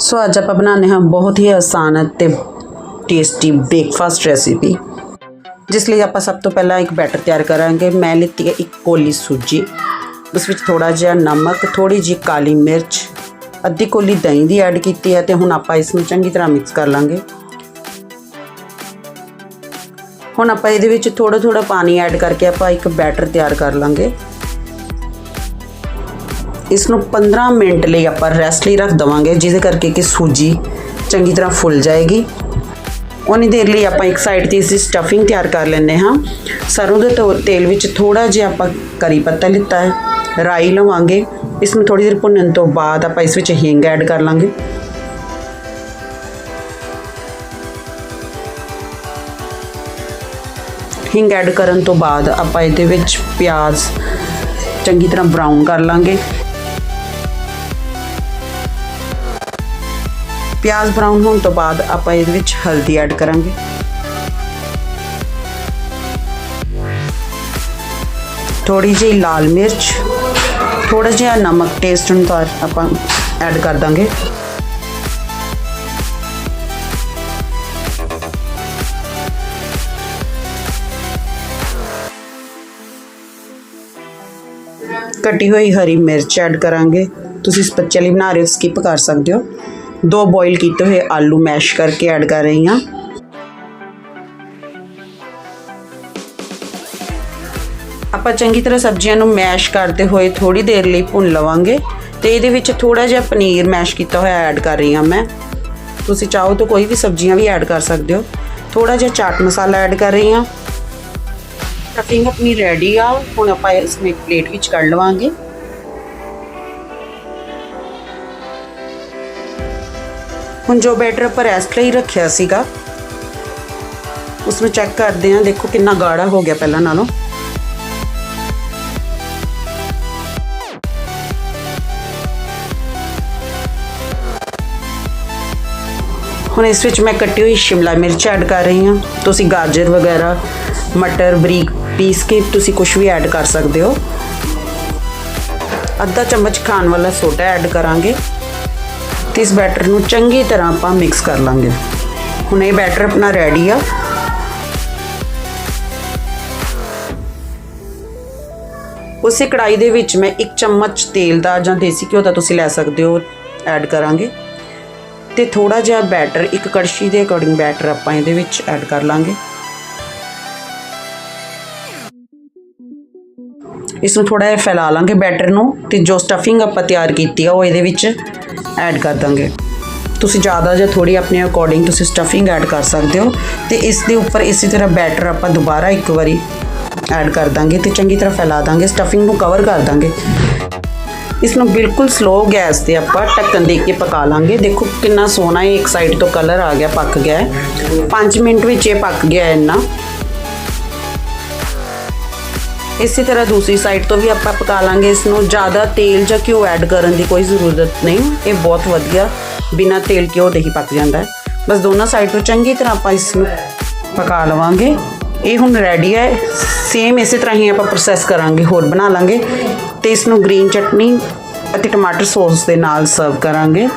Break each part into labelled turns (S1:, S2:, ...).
S1: ਸੋ ਅੱਜ ਆਪਾਂ ਬਣਾਉਂਦੇ ਹਾਂ ਬਹੁਤ ਹੀ ਆਸਾਨ ਅਤੇ ਟੇਸਟੀ ਬ੍ਰੇਕਫਾਸਟ ਰੈਸਿਪੀ ਜਿਸ ਲਈ ਆਪਾਂ ਸਭ ਤੋਂ ਪਹਿਲਾਂ ਇੱਕ ਬੈਟਰ ਤਿਆਰ ਕਰਾਂਗੇ। ਮੈਂ ਲਿੱਤੀ ਹੈ ਇੱਕ ਕੋਲੀ ਸੂਜੀ। ਉਸ ਵਿੱਚ ਥੋੜਾ ਜਿਹਾ ਨਮਕ ਥੋੜੀ ਜਿਹੀ ਕਾਲੀ ਮਿਰਚ, ਅੱਧੀ ਕੋਲੀ ਦਹੀਂ ਦੀ ਐਡ ਕੀਤੀ ਹੈ ਤੇ ਹੁਣ ਆਪਾਂ ਇਸ ਨੂੰ ਚੰਗੀ ਤਰ੍ਹਾਂ ਮਿਕਸ ਕਰ ਲਾਂਗੇ। ਹੁਣ ਆਪਾਂ ਇਹਦੇ ਵਿੱਚ ਥੋੜਾ ਥੋੜਾ ਪਾਣੀ ਐਡ ਕਰਕੇ ਆਪਾਂ ਇੱਕ ਬੈਟਰ ਤਿਆਰ ਕਰ ਲਾਂਗੇ। ਇਸ ਨੂੰ 15 ਮਿੰਟ ਲਈ ਆਪਾਂ ਰੈਸਟ ਲਈ ਰੱਖ ਦਵਾਂਗੇ, ਜਿਹਦੇ ਕਰਕੇ ਕਿ ਸੂਜੀ ਚੰਗੀ ਤਰ੍ਹਾਂ ਫੁੱਲ ਜਾਏਗੀ। ਉਨੀ ਦੇਰ ਲਈ ਆਪਾਂ ਇੱਕ ਸਾਈਡ ਤੇ ਇਸ ਦੀ ਸਟਫਿੰਗ ਤਿਆਰ ਕਰ ਲੈਂਦੇ ਹਾਂ। ਸਰੋਂ ਦੇ ਤੋ- ਤੇਲ ਵਿੱਚ ਥੋੜਾ ਜਿਹਾ ਆਪਾਂ ਕਰੀ ਪੱਤਾ ਲਿੱਤਾ ਹੈ, ਰਾਈ ਲਵਾਂਗੇ। ਇਸ ਨੂੰ ਥੋੜੀ ਦੇਰ ਭੁੰਨਣ ਤੋਂ ਬਾਅਦ ਆਪਾਂ ਇਸ ਵਿੱਚ ਹਿੰਗ ਐਡ ਕਰ ਲਾਂਗੇ। ਹਿੰਗ ਐਡ ਕਰਨ ਤੋਂ ਬਾਅਦ ਆਪਾਂ ਇਹਦੇ ਵਿੱਚ ਪਿਆਜ਼ ਚੰਗੀ ਤਰ੍ਹਾਂ ਬਰਾਊਨ ਕਰ ਲਾਂਗੇ। ਪਿਆਜ਼ ਬਰਾਊਨ ਹੋਣ ਤੋਂ ਬਾਅਦ ਆਪਾਂ ਇਹਦੇ ਵਿੱਚ ਹਲਦੀ ਐਡ ਕਰਾਂਗੇ। ਥੋੜੀ ਜਿਹੀ ਲਾਲ ਮਿਰਚ ਥੋੜਾ ਜਿਹਾ ਨਮਕ ਟੇਸਟ ਅਨੁਸਾਰ ਆਪਾਂ ਐਡ ਕਰ ਦਾਂਗੇ। ਕੱਟੀ ਹੋਈ ਹਰੀ ਮਿਰਚ ਐਡ ਕਰਾਂਗੇ। ਤੁਸੀਂ ਇਸ ਲਈ ਬਣਾ ਰਹੇ ਹੋ ਸਕਿਪ ਕਰ ਸਕਦੇ ਹੋ। ਦੋ ਬੋਇਲ ਕੀਤੇ ਹੋਏ ਆਲੂ ਮੈਸ਼ ਕਰਕੇ ਐਡ ਕਰ ਰਹੀ ਹਾਂ। ਆਪਾਂ ਚੰਗੀ ਤਰ੍ਹਾਂ ਸਬਜ਼ੀਆਂ ਨੂੰ ਮੈਸ਼ ਕਰਦੇ ਹੋਏ ਥੋੜੀ ਦੇਰ ਲਈ ਭੁੰਨ ਲਵਾਂਗੇ ਤੇ ਇਹਦੇ ਵਿੱਚ ਥੋੜਾ ਜਿਹਾ ਪਨੀਰ ਮੈਸ਼ ਕੀਤਾ ਹੋਇਆ ਐਡ ਕਰ ਰਹੀ ਹਾਂ ਮੈਂ। ਤੁਸੀਂ ਚਾਹੋ ਤਾਂ ਕੋਈ ਵੀ ਸਬਜ਼ੀਆਂ ਵੀ ਐਡ ਕਰ ਸਕਦੇ ਹੋ। ਥੋੜਾ ਜਿਹਾ ਚਾਟ ਮਸਾਲਾ ਐਡ ਕਰ ਰਹੀ ਹਾਂ। ਸਟਫਿੰਗ ਆਪਣੀ ਰੈਡੀ ਆ। ਹੁਣ ਆਪਾਂ ਇਸ ਨੂੰ ਇੱਕ ਪਲੇਟ ਵਿੱਚ ਕੱਢ ਲਵਾਂਗੇ। ਹੁਣ ਜੋ ਬੈਟਰ ਆਪਾਂ ਰੈਸਟ ਲਈ ਰੱਖਿਆ ਸੀਗਾ ਉਸ ਨੂੰ ਚੈੱਕ ਕਰਦੇ ਹਾਂ, ਦੇਖੋ ਕਿੰਨਾ ਗਾੜਾ ਹੋ ਗਿਆ ਪਹਿਲਾਂ ਨਾਲੋਂ। ਹੁਣ ਇਸ ਵਿੱਚ ਮੈਂ ਕੱਟੀ ਹੋਈ ਸ਼ਿਮਲਾ ਮਿਰਚ ਐਡ ਕਰ ਰਹੀ ਹਾਂ। ਤੁਸੀਂ ਗਾਜਰ ਵਗੈਰਾ, ਮਟਰ, ਬਰੀਕ ਪੀਸ ਕੇ ਤੁਸੀਂ ਕੁਝ ਵੀ ਐਡ ਕਰ ਸਕਦੇ ਹੋ। ਅੱਧਾ ਚਮਚ ਖਾਣ ਵਾਲਾ ਸੋਡਾ ਐਡ ਕਰਾਂਗੇ। ਤੇ ਇਸ ਬੈਟਰ ਨੂੰ ਚੰਗੀ ਤਰ੍ਹਾਂ ਆਪਾਂ ਮਿਕਸ ਕਰ ਲਾਂਗੇ। ਹੁਣ ਇਹ ਬੈਟਰ ਆਪਣਾ ਰੈਡੀ ਆ। ਉਸੇ ਕੜਾਈ ਦੇ ਵਿੱਚ ਮੈਂ ਇੱਕ ਚਮਚ ਤੇਲ ਦਾ ਜਾਂ ਦੇਸੀ ਘਿਓ ਦਾ ਤੁਸੀਂ ਲੈ ਸਕਦੇ ਹੋ ਐਡ ਕਰਾਂਗੇ। ਤੇ ਥੋੜਾ ਜਿਹਾ ਬੈਟਰ, ਇੱਕ ਕੜਛੀ ਦੇ ਅਕੋਰਡਿੰਗ ਬੈਟਰ ਆਪਾਂ ਇਹਦੇ ਵਿੱਚ ਐਡ ਕਰ ਲਾਂਗੇ। ਇਸ ਨੂੰ ਥੋੜਾ ਜਿਹਾ ਫੈਲਾ ਲਾਂਗੇ ਬੈਟਰ ਨੂੰ ਤੇ ਜੋ ਸਟਫਿੰਗ ਆਪਾਂ ਤਿਆਰ ਕੀਤੀ ਆ ਉਹ ਇਹਦੇ ਵਿੱਚ ਐਡ ਕਰ ਦਾਂਗੇ। ਤੁਸੀਂ ਜ਼ਿਆਦਾ ਜਾਂ ਥੋੜੀ ਆਪਣੇ ਅਕੋਰਡਿੰਗ ਤੁਸੀਂ ਸਟਫਿੰਗ ਐਡ ਕਰ ਸਕਦੇ ਹੋ ਤੇ ਇਸ ਦੇ ਉੱਪਰ ਇਸੇ ਤਰ੍ਹਾਂ ਬੈਟਰ ਆਪਾਂ ਦੁਬਾਰਾ ਇੱਕ ਵਾਰੀ ਐਡ ਕਰ ਦਾਂਗੇ ਤੇ ਚੰਗੀ ਤਰ੍ਹਾਂ ਫੈਲਾ ਦਾਂਗੇ ਸਟਫਿੰਗ ਨੂੰ ਕਵਰ ਕਰ ਦਾਂਗੇ। ਇਸ ਨੂੰ ਬਿਲਕੁਲ ਸਲੋ ਗੈਸ ਤੇ ਆਪਾਂ ਢੱਕਣ ਦੇ ਕੇ ਪਕਾ ਲਾਂਗੇ। ਦੇਖੋ ਕਿੰਨਾ ਸੋਹਣਾ ਇਹ ਇੱਕ ਸਾਈਡ ਤੋਂ ਕਲਰ ਆ ਗਿਆ, ਪੱਕ ਗਿਆ ਹੈ। 5 ਮਿੰਟ ਵਿੱਚ ਇਹ ਪੱਕ ਗਿਆ ਇੰਨਾ। ਇਸੇ ਤਰ੍ਹਾਂ ਦੂਸਰੀ ਸਾਈਡ ਤੋਂ ਵੀ ਆਪਾਂ ਪਕਾ ਲਾਂਗੇ ਇਸ ਨੂੰ ਜ਼ਿਆਦਾ ਤੇਲ ਜਾਂ ਘਿਓ ਐਡ ਕਰਨ ਦੀ ਕੋਈ ਜ਼ਰੂਰਤ ਨਹੀਂ। ਇਹ ਬਹੁਤ ਵਧੀਆ ਬਿਨਾ ਤੇਲ ਘਿਓ ਦੇ ਹੀ ਪੱਕ ਜਾਂਦਾ ਹੈ। ਬਸ ਦੋਨਾਂ ਸਾਈਡ ਤੋਂ ਚੰਗੀ ਤਰ੍ਹਾਂ ਆਪਾਂ ਇਸ ਨੂੰ ਪਕਾ ਲਵਾਂਗੇ। ਇਹ ਹੁਣ ਰੈਡੀ ਹੈ। ਸੇਮ ਇਸੇ ਤਰ੍ਹਾਂ ਹੀ ਆਪਾਂ ਪ੍ਰੋਸੈਸ ਕਰਾਂਗੇ, ਹੋਰ ਬਣਾ ਲਾਂਗੇ। ਤੇ ਇਸ ਨੂੰ ਗ੍ਰੀਨ ਚਟਨੀ ਅਤੇ ਟਮਾਟਰ ਸੌਸ ਦੇ ਨਾਲ ਸਰਵ ਕਰਾਂਗੇ।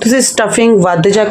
S1: ਤੁਸੀਂ ਸਟਫਿੰਗ ਵੱਧ ਜਾਂ